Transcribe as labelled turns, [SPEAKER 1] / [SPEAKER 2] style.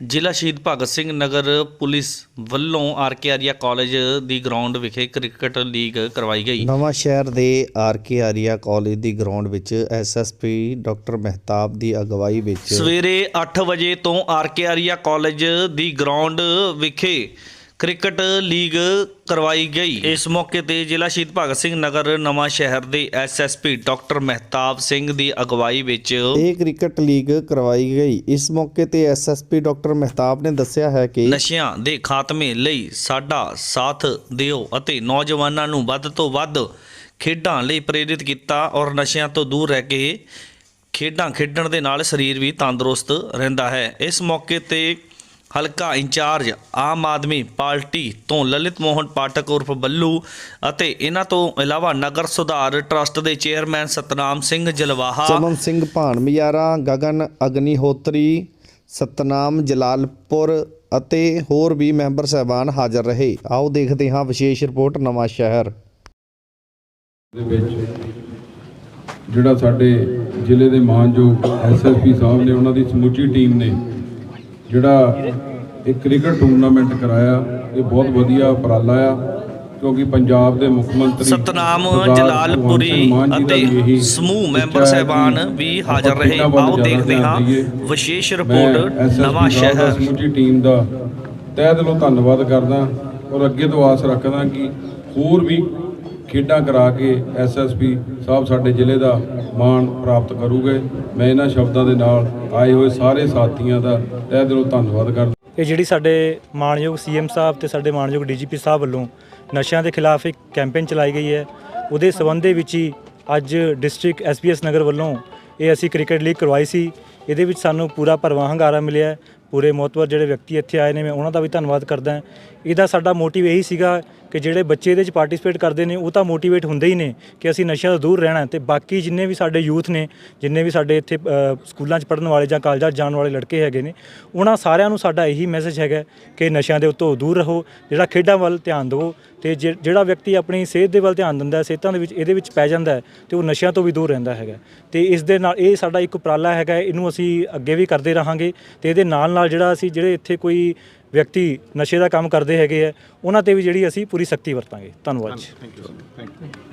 [SPEAKER 1] ਜ਼ਿਲ੍ਹਾ ਸ਼ਹੀਦ ਭਗਤ ਸਿੰਘ ਨਗਰ ਪੁਲਿਸ ਵੱਲੋਂ RK Arya college ਦੀ ਗਰਾਊਂਡ ਵਿਖੇ ਕ੍ਰਿਕਟ ਲੀਗ ਕਰਵਾਈ ਗਈ।
[SPEAKER 2] ਨਵਾਂ ਸ਼ਹਿਰ ਦੇ ਆਰ ਕੇ ਆਰੀਆ ਕਾਲਜ ਦੀ ਗਰਾਊਂਡ ਵਿੱਚ ਐਸਐਸਪੀ ਡਾਕਟਰ ਮਹਿਤਾਬ ਦੀ ਅਗਵਾਈ ਵਿੱਚ
[SPEAKER 1] ਸਵੇਰੇ 8 ਵਜੇ ਤੋਂ ਆਰਕੇ ਆਰੀਆ ਕਾਲਜ ਦੀ ਗਰਾਊਂਡ ਵਿਖੇ ਕ੍ਰਿਕਟ ਲੀਗ ਕਰਵਾਈ ਗਈ। ਇਸ ਮੌਕੇ ਤੇ ਜ਼ਿਲ੍ਹਾ ਸ਼ਹੀਦ ਭਗਤ ਸਿੰਘ ਨਗਰ ਨਵਾਂ ਸ਼ਹਿਰ ਦੇ ਐਸਐਸਪੀ ਡਾਕਟਰ ਮਹਿਤਾਬ ਸਿੰਘ ਦੀ ਅਗਵਾਈ ਵਿੱਚ
[SPEAKER 2] ਇਹ ਕ੍ਰਿਕਟ ਲੀਗ ਕਰਵਾਈ ਗਈ। ਇਸ ਮੌਕੇ ਤੇ ਐਸਐਸਪੀ ਡਾਕਟਰ ਮਹਿਤਾਬ ਨੇ ਦੱਸਿਆ ਹੈ ਕਿ
[SPEAKER 1] ਨਸ਼ਿਆਂ ਦੇ ਖਾਤਮੇ ਲਈ ਸਾਡਾ ਸਾਥ ਦਿਓ ਅਤੇ ਨੌਜਵਾਨਾਂ ਨੂੰ ਵੱਧ ਤੋਂ ਵੱਧ ਖੇਡਾਂ ਲਈ ਪ੍ਰੇਰਿਤ ਕੀਤਾ ਔਰ ਨਸ਼ਿਆਂ ਤੋਂ ਦੂਰ ਰਹਿ ਕੇ ਖੇਡਾਂ ਖੇਡਣ ਦੇ ਨਾਲ ਸਰੀਰ ਵੀ ਤੰਦਰੁਸਤ ਰਹਿੰਦਾ ਹੈ। ਇਸ ਮੌਕੇ ਤੇ ਹਲਕਾ ਇੰਚਾਰਜ ਆਮ ਆਦਮੀ ਪਾਰਟੀ ਤੋਂ ਲਲਿਤ ਮੋਹਨ ਪਾਠਕ ਉਰਫ ਬੱਲੂ ਅਤੇ ਇਹਨਾਂ ਤੋਂ ਇਲਾਵਾ ਨਗਰ ਸੁਧਾਰ ਟਰਸਟ ਦੇ ਚੇਅਰਮੈਨ ਸਤਨਾਮ ਸਿੰਘ ਜਲਵਾਹਾ
[SPEAKER 2] ਚਮਨ ਸਿੰਘ ਭਾਣਮਿਆਰਾ ਗਗਨ ਅਗਨੀਹੋਤਰੀ ਸਤਨਾਮ ਜਲਾਲਪੁਰ ਅਤੇ ਹੋਰ ਵੀ ਮੈਂਬਰ ਸਹਿਬਾਨ ਹਾਜ਼ਰ ਰਹੇ। ਆਓ ਦੇਖਦੇ ਹਾਂ ਵਿਸ਼ੇਸ਼ ਰਿਪੋਰਟ ਨਵਾਂ ਸ਼ਹਿਰ।
[SPEAKER 3] ਦੇ ਵਿੱਚ ਜਿਹੜਾ ਸਾਡੇ ਜ਼ਿਲ੍ਹੇ ਦੇ ਮਾਨਯੋਗ ਐਸਐਸਪੀ ਸਾਹਿਬ ਨੇ ਉਹਨਾਂ ਦੀ ਸਮੁੱਚੀ ਟੀਮ ਨੇ ਜਿਹੜਾ ਇਹ ਕ੍ਰਿਕਟ ਟੂਰਨਾਮੈਂਟ ਕਰਾਇਆ ਇਹ ਬਹੁਤ ਵਧੀਆ ਉਪਰਾਲਾ ਆ ਕਿਉਂਕਿ ਪੰਜਾਬ ਦੇ ਮੁੱਖ ਮੰਤਰੀ
[SPEAKER 1] ਸਤਨਾਮ ਜਲਾਲਪੁਰੀ ਅਤੇ ਸਮੂਹ ਮੈਂਬਰ ਸਹਿਬਾਨ ਵੀ ਹਾਜ਼ਰ ਰਹੇ। ਆਓ ਦੇਖਦੇ ਹਾਂ। ਵਿਸ਼ੇਸ਼ ਰਿਪੋਰਟ ਨਵਾਂ ਸ਼ਹਿਰ।
[SPEAKER 3] ਸਮੁੱਚੀ ਟੀਮ ਦਾ ਤਹਿ ਦਿਲੋਂ ਧੰਨਵਾਦ ਕਰਦਾ ਔਰ ਅੱਗੇ ਤੋਂ ਆਸ ਰੱਖਦਾ ਕਿ ਹੋਰ ਵੀ ਖੇਡਾਂ ਕਰਾ ਕੇ ਐਸਐਸਪੀ ਸਾਹਿਬ ਸਾਡੇ ਜ਼ਿਲ੍ਹੇ ਦਾ ਮਾਣ ਪ੍ਰਾਪਤ ਕਰੂਗੇ। ਮੈਂ ਇਹਨਾਂ ਸ਼ਬਦਾਂ ਦੇ ਨਾਲ ਆਏ ਹੋਏ ਸਾਰੇ ਸਾਥੀਆਂ ਦਾ ਤਹਿ ਦਿਲੋਂ ਧੰਨਵਾਦ ਕਰਦਾ
[SPEAKER 4] ਇਹ ਜਿਹੜੀ ਸਾਡੇ ਮਾਣਯੋਗ ਸੀਐਮ ਸਾਹਿਬ ਤੇ ਸਾਡੇ ਮਾਣਯੋਗ ਡੀਜੀਪੀ ਸਾਹਿਬ ਵੱਲੋਂ ਨਸ਼ਿਆਂ ਦੇ ਖਿਲਾਫ ਇੱਕ ਕੈਂਪੇਨ ਚਲਾਈ ਗਈ ਹੈ। ਉਹਦੇ ਸਬੰਧ ਦੇ ਵਿੱਚ ਹੀ ਅੱਜ ਡਿਸਟ੍ਰਿਕਟ ਐਸਪੀਐਸ ਨਗਰ ਵੱਲੋਂ ਇਹ ਅਸੀਂ ਕ੍ਰਿਕਟ ਲੀਗ ਕਰਵਾਈ ਸੀ। ਇਹਦੇ ਵਿੱਚ ਸਾਨੂੰ ਪੂਰਾ ਭਰਵਾਂ ਹੰਗਾਰਾ ਮਿਲਿਆ ਪੂਰੇ ਮੋਤਵਰ ਜਿਹੜੇ ਵਿਅਕਤੀ ਇੱਥੇ ਆਏ ਨੇ, ਮੈਂ ਉਹਨਾਂ ਦਾ ਵੀ ਧੰਨਵਾਦ ਕਰਦਾ ਇਹਦਾ ਸਾਡਾ ਮੋਟਿਵ ਇਹੀ ਸੀਗਾ ਕਿ ਜਿਹੜੇ ਬੱਚੇ ਇਹਦੇ 'ਚ ਪਾਰਟਿਸਿਪੇਟ ਕਰਦੇ ਨੇ, ਉਹ ਤਾਂ ਮੋਟੀਵੇਟ ਹੁੰਦੇ ਹੀ ਨੇ ਕਿ ਅਸੀਂ ਨਸ਼ਿਆਂ ਤੋਂ ਦੂਰ ਰਹਿਣਾ ਹੈ। ਤੇ ਬਾਕੀ ਜਿੰਨੇ ਵੀ ਸਾਡੇ ਯੂਥ ਨੇ, ਜਿੰਨੇ ਵੀ ਸਾਡੇ ਇੱਥੇ ਸਕੂਲਾਂ 'ਚ ਪੜ੍ਹਨ ਵਾਲੇ ਜਾਂ ਕਾਲਜਾਂ 'ਚ ਜਾਣ ਵਾਲੇ ਲੜਕੇ ਹੈਗੇ ਨੇ, ਉਹਨਾਂ ਸਾਰਿਆਂ ਨੂੰ ਸਾਡਾ ਇਹੀ ਮੈਸੇਜ ਹੈਗਾ ਕਿ ਨਸ਼ਿਆਂ ਦੇ ਉੱਤੋਂ ਦੂਰ ਰਹੋ, ਜਿਹੜਾ ਖੇਡਾਂ ਵੱਲ ਧਿਆਨ ਦਿਵੋ ਤੇ ਜੇ- ਜਿਹੜਾ ਵਿਅਕਤੀ ਆਪਣੀ ਸਿਹਤ ਦੇ ਵੱਲ ਧਿਆਨ ਦਿੰਦਾ ਹੈ, ਸਿਹਤਾਂ ਦੇ ਵਿੱਚ, ਇਹਦੇ ਵਿੱਚ ਪੈ ਜਾਂਦਾ ਹੈ ਤੇ ਉਹ ਨਸ਼ਿਆਂ ਤੋਂ ਵੀ ਦੂਰ ਰਹਿੰਦਾ ਹੈਗਾ ਤੇ ਇਸ ਦੇ ਨਾਲ, ਇਹ ਸਾਡਾ ਇੱਕ ਉਪਰਾਲਾ ਹੈਗਾ ਇਹਨੂੰ ਅਸੀਂ ਅੱਗੇ ਵੀ ਕਰਦੇ ਰਹਾਂਗੇ ਤੇ ਇਹਦੇ ਨਾਲ ਨਾਲ ਜਿਹੜਾ ਅਸੀਂ, ਜਿਹੜੇ ਇੱਥੇ ਕੋਈ ਵਿਅਕਤੀ ਨਸ਼ੇ ਦਾ ਕੰਮ ਕਰਦੇ ਹੈਗੇ ਆ, ਉਹਨਾਂ ਤੇ ਵੀ ਜਿਹੜੀ ਅਸੀਂ ਪੂਰੀ ਸਖਤੀ ਵਰਤਾਂਗੇ। ਧੰਨਵਾਦ ਜੀ।